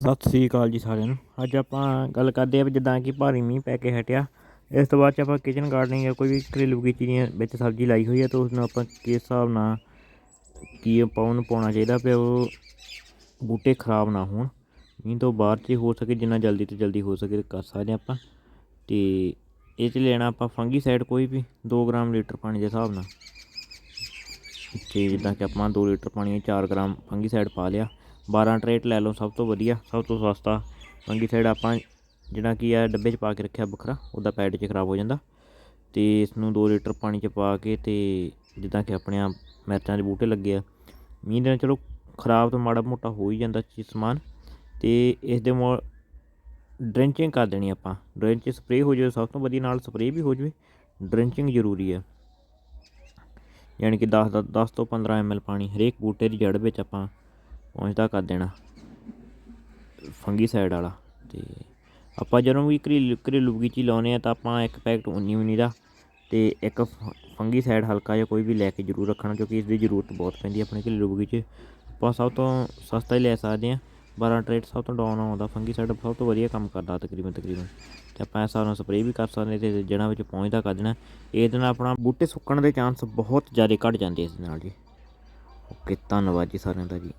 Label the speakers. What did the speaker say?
Speaker 1: ਸਤਿ ਸ੍ਰੀ ਅਕਾਲ ਜੀ ਸਾਰਿਆਂ ਨੂੰ। ਅੱਜ ਆਪਾਂ ਗੱਲ ਕਰਦੇ ਆ ਵੀ ਜਿੱਦਾਂ ਕਿ ਭਾਰੀ ਮੀਂਹ ਪੈ ਕੇ ਹਟਿਆ। ਇਸ ਤੋਂ ਬਾਅਦ 'ਚ ਆਪਾਂ ਕਿਚਨ ਗਾਰਡਨਿੰਗ ਜਾਂ ਕੋਈ ਵੀ ਘਰੇਲੂ ਬਗੀਚੀ ਦੀਆਂ ਵਿੱਚ ਸਬਜ਼ੀ ਲਾਈ ਹੋਈ ਹੈ ਤਾਂ ਉਸ ਨੂੰ ਆਪਾਂ ਕਿਸ ਹਿਸਾਬ ਨਾਲ ਕੀ ਆਪਾਂ ਉਹਨੂੰ ਪਾਉਣਾ ਚਾਹੀਦਾ ਵੀ ਉਹ ਬੂਟੇ ਖਰਾਬ ਨਾ ਹੋਣ। ਮੀਂਹ ਤੋਂ ਬਾਅਦ 'ਚ ਹੋ ਸਕੇ ਜਿੰਨਾ ਜਲਦੀ ਤੋਂ ਜਲਦੀ ਹੋ ਸਕੇ ਕਰ ਸਕਦੇ ਆਪਾਂ। ਤੇ ਇਹ 'ਚ ਲੈਣਾ ਆਪਾਂ ਫੰਗੀ ਸਾਈਡ ਕੋਈ ਵੀ 2 ਗ੍ਰਾਮ ਲੀਟਰ ਪਾਣੀ ਦੇ ਹਿਸਾਬ ਨਾਲ। ਤੇ ਜਿੱਦਾਂ ਕਿ ਆਪਾਂ 2 ਲੀਟਰ ਪਾਣੀ ਵਿੱਚ 4 ਗ੍ਰਾਮ ਫੰਗੀ ਸਾਈਡ ਪਾ ਲਿਆ। 12 ਟਰੇਟ ਲੈ ਲਓ, ਸਭ ਤੋਂ ਵਧੀਆ, ਸਭ ਤੋਂ ਸਸਤਾ। ਫੰਗੀ ਸਾਈਡ ਆਪਾਂ ਜਿਹੜਾ ਕੀ ਆ, ਡੱਬੇ 'ਚ ਪਾ ਕੇ ਰੱਖਿਆ ਵੱਖਰਾ, ਉਹਦਾ ਪੈਡ 'ਚ ਖਰਾਬ ਹੋ ਜਾਂਦਾ। ਤੇ ਇਸ ਨੂੰ 2 ਲੀਟਰ ਪਾਣੀ 'ਚ ਪਾ ਕੇ ਤੇ ਜਿੱਦਾਂ ਕਿ ਆਪਣੇ ਆ ਮਿਰਚਾਂ ਦੇ ਬੂਟੇ ਲੱਗੇ ਆ। ਮੀਂਹ ਦੇ ਨਾਲ ਚਲੋ ਖਰਾਬ ਤਾਂ ਮਾੜਾ ਮੋਟਾ ਹੋ ਹੀ ਜਾਂਦਾ ਚੀਜ਼ ਸਮਾਨ। ਤੇ ਇਸ ਦੇ ਮੋ, ਡ੍ਰੈਂਚਿੰਗ ਕਰ ਦੇਣੀ ਆਪਾਂ। ਡ੍ਰੈਂਚ ਸਪਰੇਅ ਹੋ ਜਾਵੇ, ਸਭ ਤੋਂ ਵਧੀਆ ਨਾਲ ਸਪਰੇਅ ਵੀ ਹੋ ਜਾਵੇ, ਡ੍ਰੈਂਚਿੰਗ ਜ਼ਰੂਰੀ ਹੈ ਯਾਨੀ ਕਿ 10 ਦਾ 10 ਤੋਂ 15 ml ਪਾਣੀ ਹਰੇਕ ਬੂਟੇ ਦੀ ਜੜ ਵਿੱਚ ਆਪਾਂ ਪਹੁੰਚਦਾ ਕਰ ਦੇਣਾ। ਫੰਗੀ ਸਾਈਡ ਵਾਲਾ। ਤੇ ਆਪਾਂ ਜਦੋਂ ਵੀ ਘਰੇਲੂ ਘਰੇਲੂ ਬਗੀਚੀ ਲਾਉਨੇ ਆ ਤਾਂ ਆਪਾਂ ਇੱਕ ਪੈਕਟ ਉਨੀ ਉਨੀ ਦਾ ਤੇ ਇੱਕ ਫੰਗੀ ਸਾਈਡ ਹਲਕਾ ਜਿਹਾ ਕੋਈ ਵੀ ਲੈ ਕੇ ਜ਼ਰੂਰ ਰੱਖਣਾ ਕਿਉਂਕਿ ਇਸ ਦੀ ਜ਼ਰੂਰਤ ਬਹੁਤ ਪੈਂਦੀ ਆਪਣੇ ਘਰੇਲੂ ਬਗੀਚੇ। ਆਪਾਂ ਸਭ ਤੋਂ ਸਸਤਾ ਹੀ ਲੈ ਸਕਦੇ ਹਾਂ। 12 ਟਰੇਟ ਸਭ ਤੋਂ ਡਾਊਨ ਆਉਂਦਾ, ਫੰਗੀ ਸਾਈਡ ਸਭ ਤੋਂ ਵਧੀਆ ਕੰਮ ਕਰਦਾ ਤਕਰੀਬਨ ਤਕਰੀਬਨ। ਤੇ ਆਪਾਂ ਇਸ ਹਿਸਾਬ ਨਾਲ ਸਪਰੇਅ ਵੀ ਕਰ ਸਕਦੇ ਤੇ ਜੜ੍ਹਾਂ ਵਿੱਚ ਪਹੁੰਚਦਾ ਕਰ ਦੇਣਾ। ਇਹਦੇ ਨਾਲ ਆਪਣਾ ਬੂਟੇ ਸੁੱਕਣ ਦੇ ਚਾਂਸ ਬਹੁਤ ਜ਼ਿਆਦਾ ਘਟ ਜਾਂਦੇ ਇਸ ਦੇ ਨਾਲ ਜੀ। ਓਕੇ, ਧੰਨਵਾਦ ਜੀ ਸਾਰਿਆਂ ਦਾ ਜੀ।